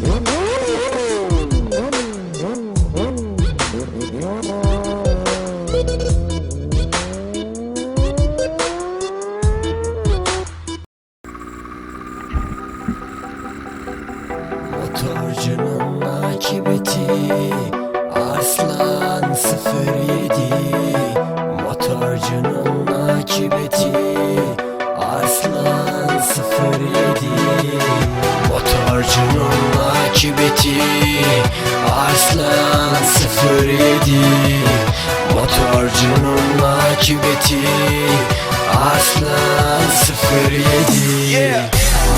Motorcunun Arslan 07 Motorcunun akıbeti Arslan 07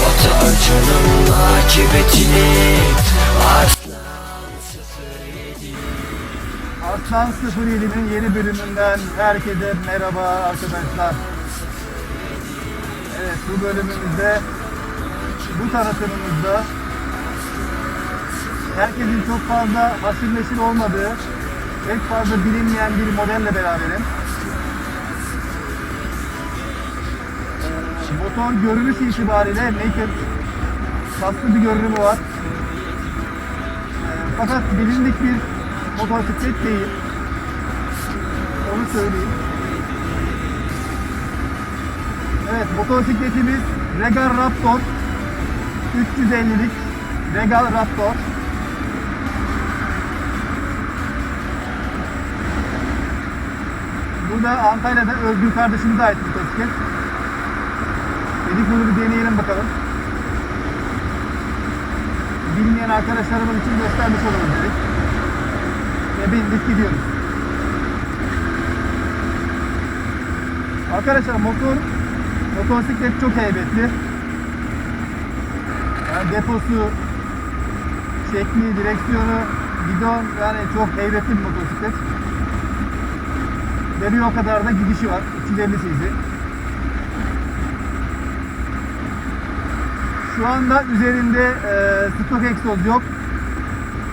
Motorcunun akıbeti Arslan 07 Aslan 07'nin yeni bölümünden herkese merhaba arkadaşlar. Evet bu bölümümüzde bu tanıtımımızda herkesin çok fazla haşır neşir olmadığı pek fazla bilinmeyen bir modelle beraberim. Ee, Motor görünüş itibariyle naked kaslı bir görünümü var. Ee, Fakat bilindik bir motosiklet değil. Onu söyleyeyim. Evet motosikletimiz Regal Raptor 350'lik Regal Raptor. Bu da Antalya'da Özgür kardeşimize ait motosiklet. Dedik bunu bir deneyelim bakalım. Bilmeyen arkadaşlarımız için göstermiş olalım dedik. Ve bindik gidiyoruz. Arkadaşlar motor motosiklet çok heybetli. Yani deposu, şekli, direksiyonu, gidon yani çok heybetli bir motosiklet. Veriyor o kadar da gidişi var. 350 cc. Şu anda üzerinde e, stok egzoz yok.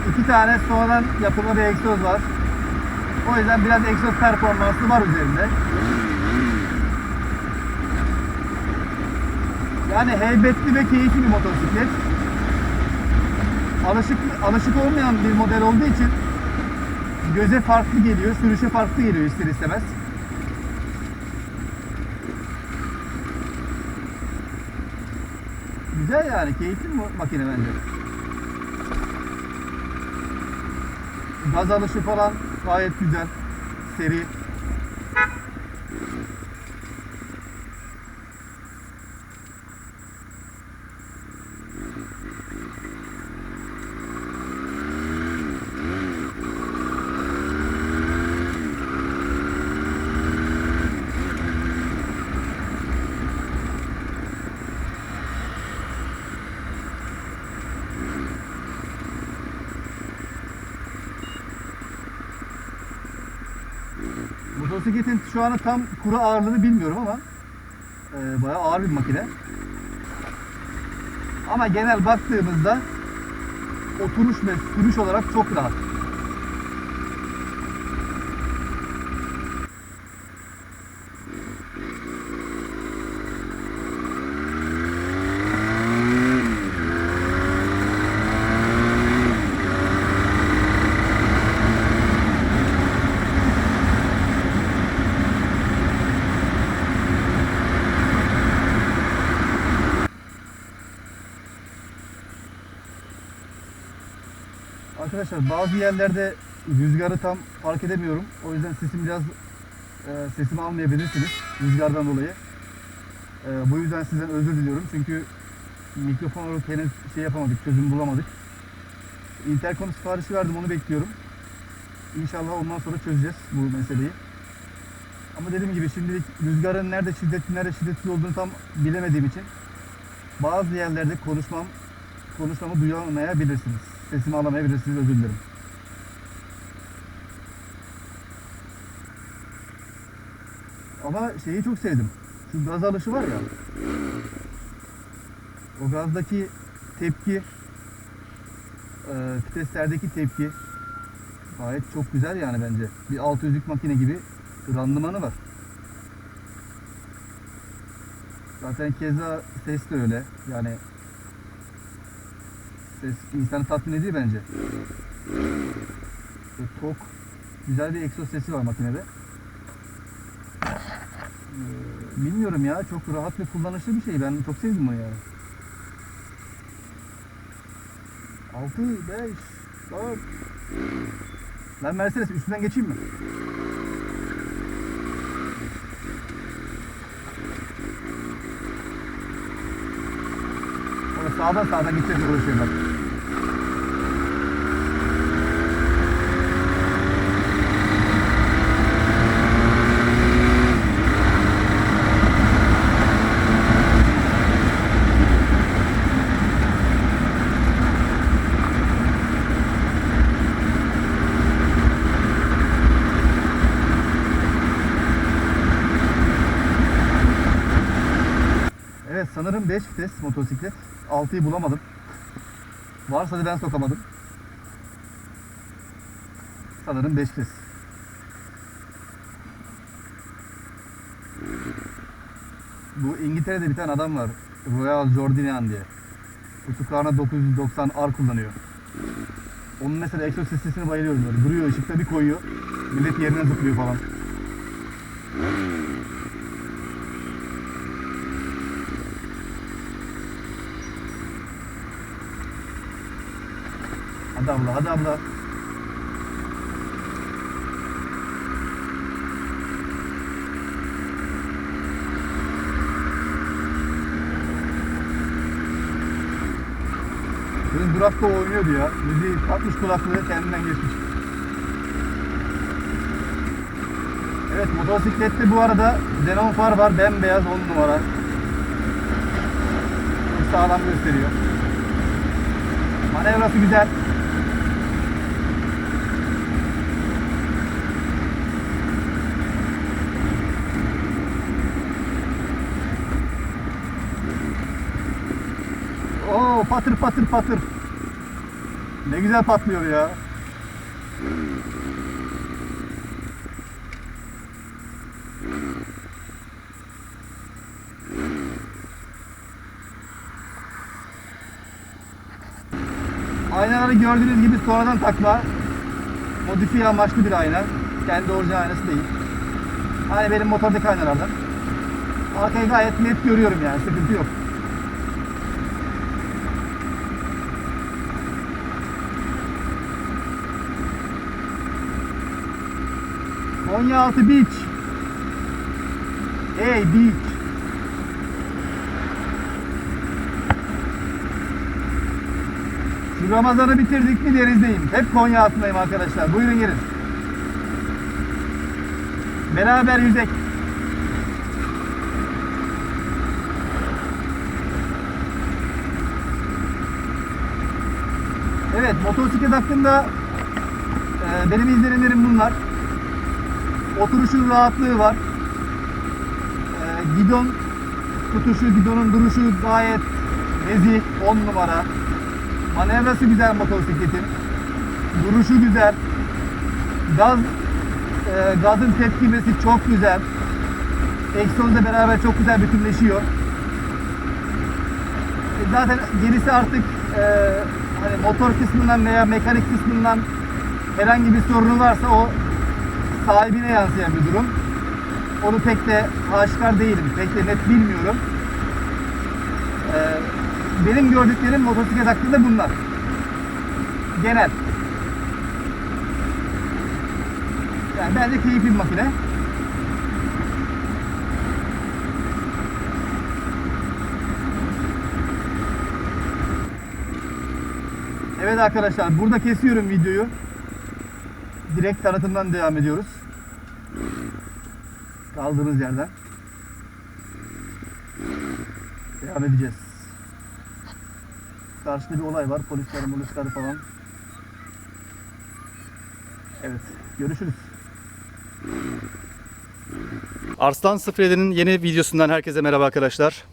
İki tane sonradan yapılma bir egzoz var. O yüzden biraz egzoz performansı var üzerinde. Yani heybetli ve keyifli bir motosiklet. Alışık alışık olmayan bir model olduğu için göze farklı geliyor, sürüşe farklı geliyor ister istemez. Güzel yani, keyifli bir makine bence. Gaz alışı falan gayet güzel, seri. Motosikletin şu anda tam kuru ağırlığını bilmiyorum ama e, bayağı ağır bir makine. Ama genel baktığımızda oturuş ve sürüş olarak çok rahat. Arkadaşlar bazı yerlerde rüzgarı tam fark edemiyorum. O yüzden sesim biraz e, sesimi almayabilirsiniz rüzgardan dolayı. E, bu yüzden sizden özür diliyorum çünkü mikrofon olarak henüz şey yapamadık, çözüm bulamadık. Intercom siparişi verdim, onu bekliyorum. İnşallah ondan sonra çözeceğiz bu meseleyi. Ama dediğim gibi şimdilik rüzgarın nerede şiddetli, nerede şiddetsiz olduğunu tam bilemediğim için bazı yerlerde konuşmam, konuşmamı duyamayabilirsiniz. Sesimi alamayabilirsiniz, özür dilerim. Ama şeyi çok sevdim. Şu gaz alışı var ya. O gazdaki tepki, e, viteslerdeki tepki gayet çok güzel yani bence. Bir 600'lük makine gibi randımanı var. Zaten keza ses de öyle. Yani Ses insanı tatmin ediyor bence. Ve tok, güzel bir egzoz sesi var makinede. Ee, bilmiyorum ya, çok rahat ve kullanışlı bir şey. Ben çok sevdim bunu yani. 6, 5, 4. Ben Mercedes üstünden geçeyim mi? Sağdan sağdan gideceğiz uğraşıyor bak. Evet sanırım 5 vites motosiklet. 6'yı bulamadım. Varsa da ben sokamadım. Sanırım 5 vites. Bu İngiltere'de bir tane adam var. Royal Jordanian diye. Tutuklarına 990 R kullanıyor. Onun mesela egzoz sesine bayılıyorum böyle. Duruyor ışıkta bir koyuyor. Millet yerine zıplıyor falan. Hadi abla. Benim durakta oynuyordu ya. Müziği takmış kulaklığı kendinden geçmiş. Evet motosiklette bu arada xenon far var. Bembeyaz 10 numara. Çok sağlam gösteriyor. Manevrası güzel. Oo patır patır patır. Ne güzel patlıyor ya. Aynaları gördüğünüz gibi sonradan takma. Modifiye amaçlı bir ayna. Kendi orijinal aynası değil. Hani benim motordaki aynalardan. Arkayı gayet net görüyorum yani sıkıntı yok. Konyaaltı Beach. Hey Beach. Şu Ramazan'ı bitirdik mi denizdeyim. Hep Konya altındayım arkadaşlar. Buyurun gelin. Beraber yüzek. Evet motosiklet hakkında e, benim izlenimlerim bunlar. Oturuşun rahatlığı var. E, gidon tutuşu, gidonun duruşu gayet nezih, 10 numara. Manevrası güzel motosikletin. Duruşu güzel. Gaz e, gazın tepkimesi çok güzel. Egzozla beraber çok güzel bütünleşiyor. E, zaten gerisi artık e, hani motor kısmından veya mekanik kısmından herhangi bir sorunu varsa o sahibine yansıyan bir durum. Onu pek de aşikar değilim. Pek de net bilmiyorum. E, benim gördüklerim motosiklet hakkında bunlar. Genel. Yani bence keyifli bir makine. Evet arkadaşlar burada kesiyorum videoyu. Direkt tanıtımdan devam ediyoruz. Kaldığımız yerden. Devam edeceğiz. Karşıda bir olay var. Polisler, polisler falan. Evet. Görüşürüz. Arslan 07'nin yeni videosundan herkese merhaba arkadaşlar.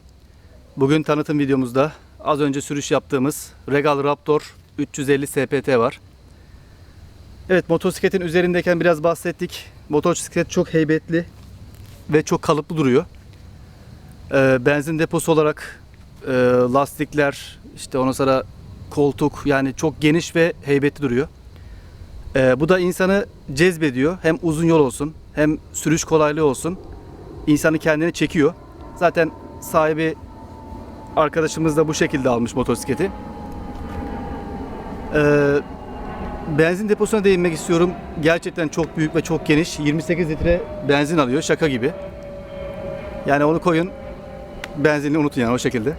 Bugün tanıtım videomuzda az önce sürüş yaptığımız Regal Raptor 350 SPT var. Evet motosikletin üzerindeyken biraz bahsettik. Motosiklet çok heybetli ve çok kalıplı duruyor. Ee, benzin deposu olarak e, lastikler işte ondan sonra koltuk yani çok geniş ve heybetli duruyor. Ee, bu da insanı cezbediyor. Hem uzun yol olsun hem sürüş kolaylığı olsun. İnsanı kendine çekiyor. Zaten sahibi arkadaşımız da bu şekilde almış motosikleti. Ee, benzin deposuna değinmek istiyorum. Gerçekten çok büyük ve çok geniş. 28 litre benzin alıyor. Şaka gibi. Yani onu koyun. Benzinini unutun yani o şekilde.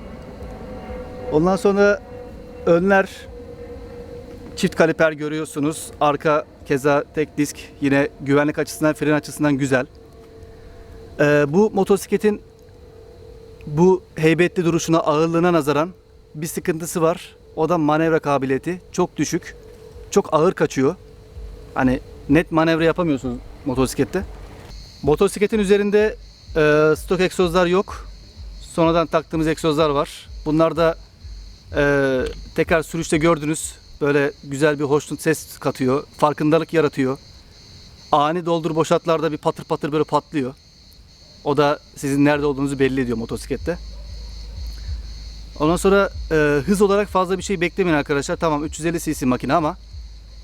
Ondan sonra önler çift kaliper görüyorsunuz. Arka keza tek disk. Yine güvenlik açısından, fren açısından güzel. Ee, bu motosikletin bu heybetli duruşuna, ağırlığına nazaran bir sıkıntısı var. O da manevra kabiliyeti çok düşük. Çok ağır kaçıyor. Hani net manevra yapamıyorsunuz motosiklette. Motosikletin üzerinde e, stok egzozlar yok. Sonradan taktığımız egzozlar var. Bunlar da e, tekrar sürüşte gördünüz. Böyle güzel bir hoşnut ses katıyor. Farkındalık yaratıyor. Ani doldur boşaltlarda bir patır patır böyle patlıyor. O da sizin nerede olduğunuzu belli ediyor motosiklette. Ondan sonra e, hız olarak fazla bir şey beklemeyin arkadaşlar. Tamam 350 cc makine ama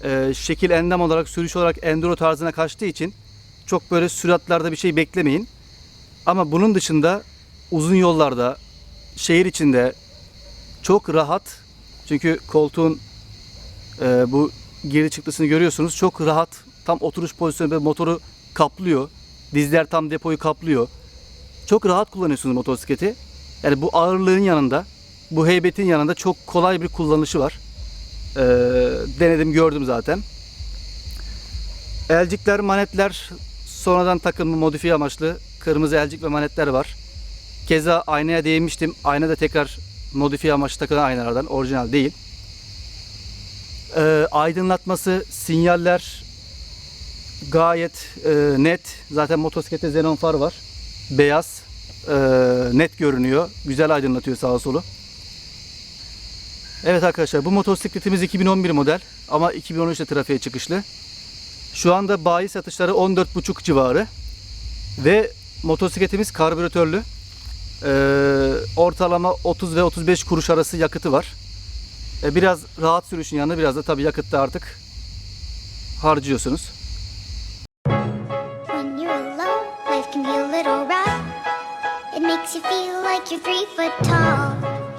e, şekil endam olarak sürüş olarak enduro tarzına kaçtığı için çok böyle süratlerde bir şey beklemeyin. Ama bunun dışında uzun yollarda, şehir içinde çok rahat. Çünkü koltuğun e, bu geri çıktısını görüyorsunuz. Çok rahat. Tam oturuş pozisyonu motoru kaplıyor. Dizler tam depoyu kaplıyor. Çok rahat kullanıyorsunuz motosikleti. Yani bu ağırlığın yanında, bu heybetin yanında çok kolay bir kullanışı var. Ee, denedim gördüm zaten. Elcikler, manetler sonradan takılma modifiye amaçlı kırmızı elcik ve manetler var. Keza aynaya değinmiştim. Ayna da tekrar modifiye amaçlı takılan aynalardan orijinal değil. Ee, aydınlatması, sinyaller gayet e, net. Zaten motosiklette xenon far var. Beyaz, e, net görünüyor. Güzel aydınlatıyor sağa solu. Evet arkadaşlar bu motosikletimiz 2011 model ama 2013'te trafiğe çıkışlı. Şu anda bayi satışları 14,5 civarı. Ve motosikletimiz karbüratörlü. Ee, ortalama 30 ve 35 kuruş arası yakıtı var. Ee, biraz rahat sürüşün yanında biraz da tabii yakıtta artık harcıyorsunuz.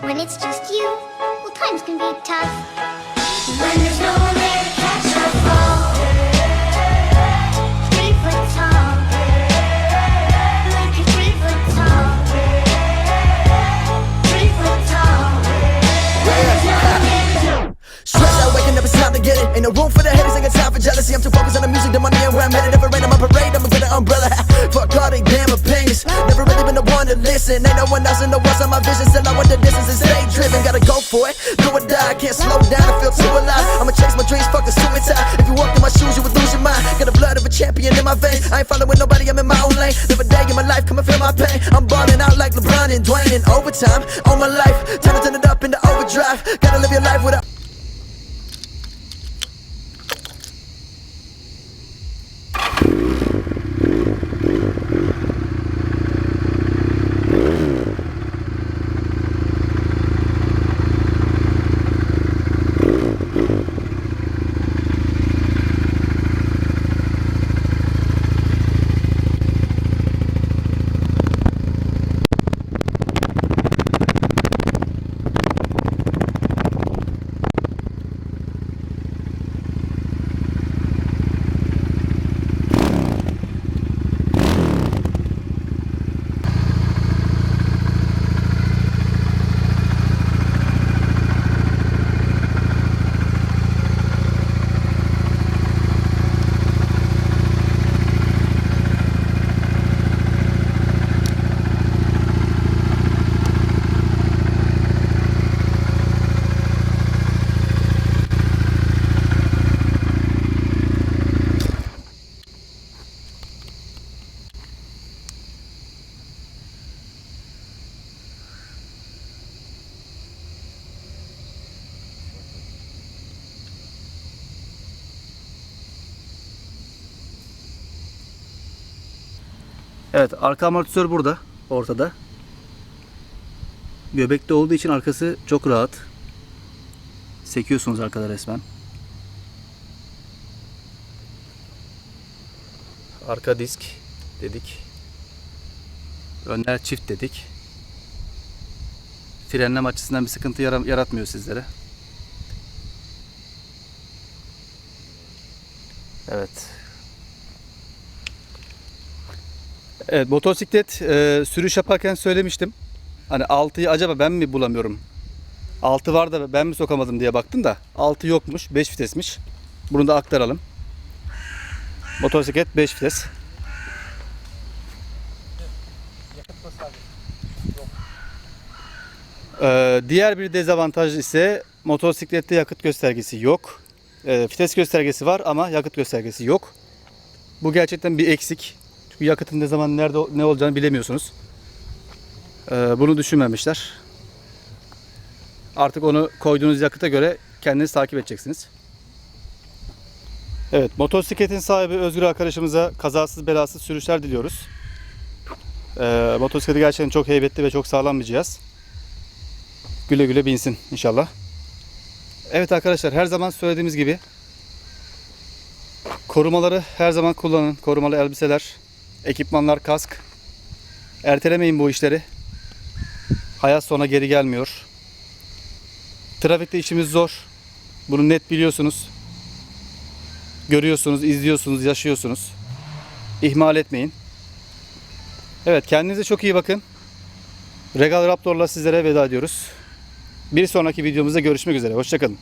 When it's just you, times can be tough. When there's no one there to catch your fall. Three foot tall. Like you're three foot tall. Three foot tall. When there's no one there to Stressed out, waking up, it's time to get it. Ain't no room for the haters, ain't got time for jealousy. I'm too focused on the music, the money, and where I'm headed. Never rain on my parade, I'ma get an umbrella. To listen. Ain't no one else in the world on my vision. Still, I want the distance and stay driven. Gotta go for it, do or die. Can't slow down, I feel too alive. I'ma chase my dreams, fuck the suicide. If you walked in my shoes, you would lose your mind. Got the blood of a champion in my veins. I ain't following nobody, I'm in my own lane. Live a day in my life, come and feel my pain. I'm balling out like LeBron and Dwayne in overtime. All my life, time to turn it up into overdrive. Gotta live your life without. Evet arka amortisör burada ortada. Göbekte olduğu için arkası çok rahat. Sekiyorsunuz arkada resmen. Arka disk dedik. Önler çift dedik. Frenleme açısından bir sıkıntı yara- yaratmıyor sizlere. Evet. Evet motosiklet e, sürüş yaparken söylemiştim. Hani 6'yı acaba ben mi bulamıyorum? 6 var da ben mi sokamadım diye baktım da 6 yokmuş 5 vitesmiş. Bunu da aktaralım. Motosiklet 5 vites. Ee, diğer bir dezavantaj ise motosiklette yakıt göstergesi yok. Ee, vites göstergesi var ama yakıt göstergesi yok. Bu gerçekten bir eksik. Çünkü yakıtın ne zaman nerede ne olacağını bilemiyorsunuz. Ee, bunu düşünmemişler. Artık onu koyduğunuz yakıta göre kendiniz takip edeceksiniz. Evet, motosikletin sahibi Özgür arkadaşımıza kazasız belasız sürüşler diliyoruz. Ee, motosikleti gerçekten çok heybetli ve çok sağlam bir cihaz. Güle güle binsin inşallah. Evet arkadaşlar her zaman söylediğimiz gibi korumaları her zaman kullanın. Korumalı elbiseler, ekipmanlar, kask. Ertelemeyin bu işleri. Hayat sona geri gelmiyor. Trafikte işimiz zor. Bunu net biliyorsunuz. Görüyorsunuz, izliyorsunuz, yaşıyorsunuz. İhmal etmeyin. Evet kendinize çok iyi bakın. Regal Raptor'la sizlere veda ediyoruz. Bir sonraki videomuzda görüşmek üzere. Hoşçakalın.